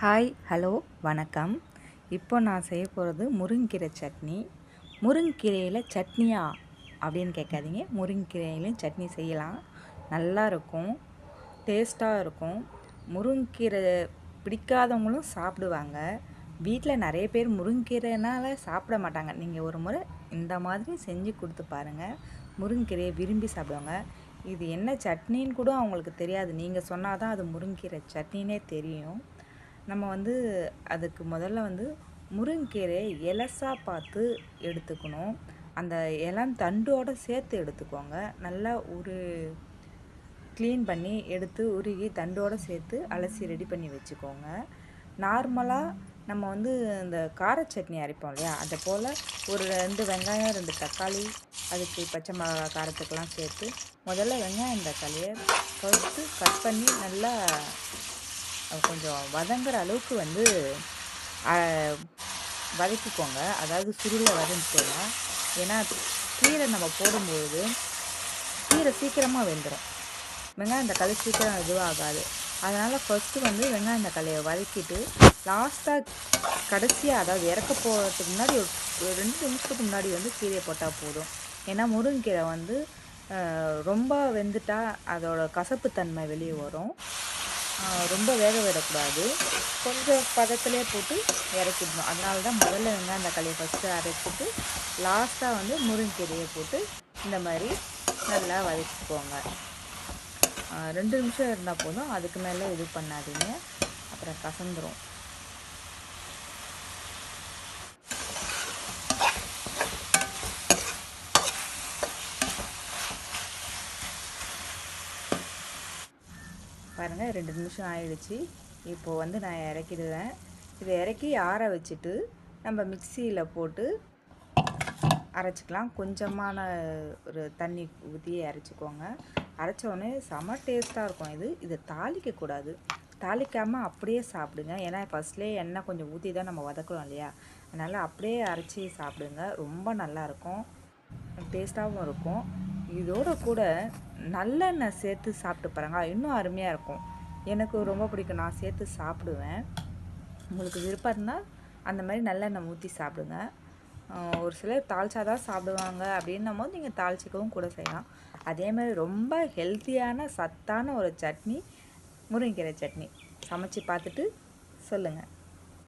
Hi hello வணக்கம். இப்போ நான் செய்ய போகிறது முருங்கீரை சட்னி. முருங்கீரையில் சட்னியா அப்படின்னு கேட்காதீங்க. முருங்கீரையிலையும் சட்னி செய்யலாம். நல்லா இருக்கும். டேஸ்ட்டாக இருக்கும். முருங்கீரை பிடிக்காதவங்களும் சாப்பிடுவாங்க. வீட்டில் நிறைய பேர் முருங்கீரைனால் சாப்பிட மாட்டாங்க. நீங்கள் ஒரு முறை இந்த மாதிரி செஞ்சு கொடுத்து பாருங்கள் முருங்கீரையை விரும்பி சாப்பிடுவாங்க. இது என்ன சட்னின்னு கூட அவங்களுக்கு தெரியாது. நீங்கள் சொன்னால் தான் அது முருங்கீரை சட்னினே தெரியும். நம்ம வந்து அதுக்கு முதல்ல வந்து முருங்கீரையை எலசாக பார்த்து எடுத்துக்கணும். அந்த இளம் தண்டோடு சேர்த்து எடுத்துக்கோங்க. நல்லா ஒரு க்ளீன் பண்ணி எடுத்து உருகி தண்டோடு சேர்த்து அலசி ரெடி பண்ணி வச்சுக்கோங்க. நார்மலாக நம்ம வந்து இந்த கார சட்னி அரைப்போம் இல்லையா? அதை போல் ஒரு ரெண்டு வெங்காயம் ரெண்டு தக்காளி அதுக்கு பச்சை மிளகா காரத்துக்கெல்லாம் சேர்த்து முதல்ல வெங்காயம் தக்காளியை ஃபஸ்ட்டு கட் பண்ணி நல்லா கொஞ்சம் வதங்குற அளவுக்கு வந்து வதக்கிக்கோங்க. அதாவது சுருளை வதங்கிக்கோங்க. ஏன்னா கீரை நம்ம போடும்பொழுது கீரை சீக்கிரமாக வெந்துடும் வெங்காயம் தக்காளி சீக்கிரம் இதுவாகாது. அதனால் ஃபஸ்ட்டு வந்து வெங்காயம் தக்காளியை வதக்கிட்டு லாஸ்ட்டாக கடைசியாக அதாவது இறக்க போகிறதுக்கு முன்னாடி ஒரு ரெண்டு நிமிஷத்துக்கு முன்னாடி வந்து கீரையை போட்டால் போதும். ஏன்னா முருங்கைக்கீரை வந்து ரொம்ப வெந்துட்டால் அதோட கசப்பு தன்மை வெளியே வரும். ரொம்ப வேக விடக்கூடாது. கொஞ்சம் பதத்திலே போட்டு இறக்கிடணும். அதனால தான் முதல்ல வந்து அந்த களியை ஃபஸ்ட்டு அரைச்சிட்டு லாஸ்ட்டாக வந்து முருங்கீரையை போட்டு இந்த மாதிரி நல்லா வதக்கிக்கோங்க. ரெண்டு நிமிஷம் இருந்தால் போதும். அதுக்கு மேலே இது பண்ணாதீங்க. அப்புறம் கசந்துடும் பாருங்கள் ரெண்டு நிமிஷம் ஆயிடுச்சு. இப்போது வந்து நான் இறக்கிடுவேன் இதை இறக்கி ஆற வச்சுட்டு நம்ம மிக்சியில் போட்டு அரைச்சிக்கலாம். கொஞ்சமான ஒரு தண்ணி ஊற்றி அரைச்சிக்கோங்க. அரைச்சோடனே செம டேஸ்ட்டாக இருக்கும் இது. இதை தாளிக்கக்கூடாது தாளிக்காமல் அப்படியே சாப்பிடுங்க. ஏன்னா ஃபஸ்ட்லேயே எண்ணெய் கொஞ்சம் ஊற்றி தான் நம்ம வதக்குறோம் இல்லையா? அதனால் அப்படியே அரைச்சி சாப்பிடுங்க. ரொம்ப நல்லாயிருக்கும் டேஸ்ட்டாகவும் இருக்கும். இதோட கூட நல்லெண்ணெய் சேர்த்து சாப்பிட்டு பாருங்க. இன்னும் அருமையாக இருக்கும். எனக்கு ரொம்ப பிடிக்கும். நான் சேர்த்து சாப்பிடுவேன். உங்களுக்கு விருப்பம் இருந்தால் அந்த மாதிரி நல்லெண்ணெய் ஊற்றி சாப்பிடுங்க. ஒரு சிலர் தாளிச்சா தான் சாப்பிடுவாங்க. அப்படின்னும் போது நீங்கள் தாளிச்சிக்கவும் கூட செய்யலாம். அதே மாதிரி ரொம்ப ஹெல்த்தியான சத்தான ஒரு சட்னி முருங்கைக்கீரை சட்னி சமைச்சு பார்த்துட்டு சொல்லுங்கள்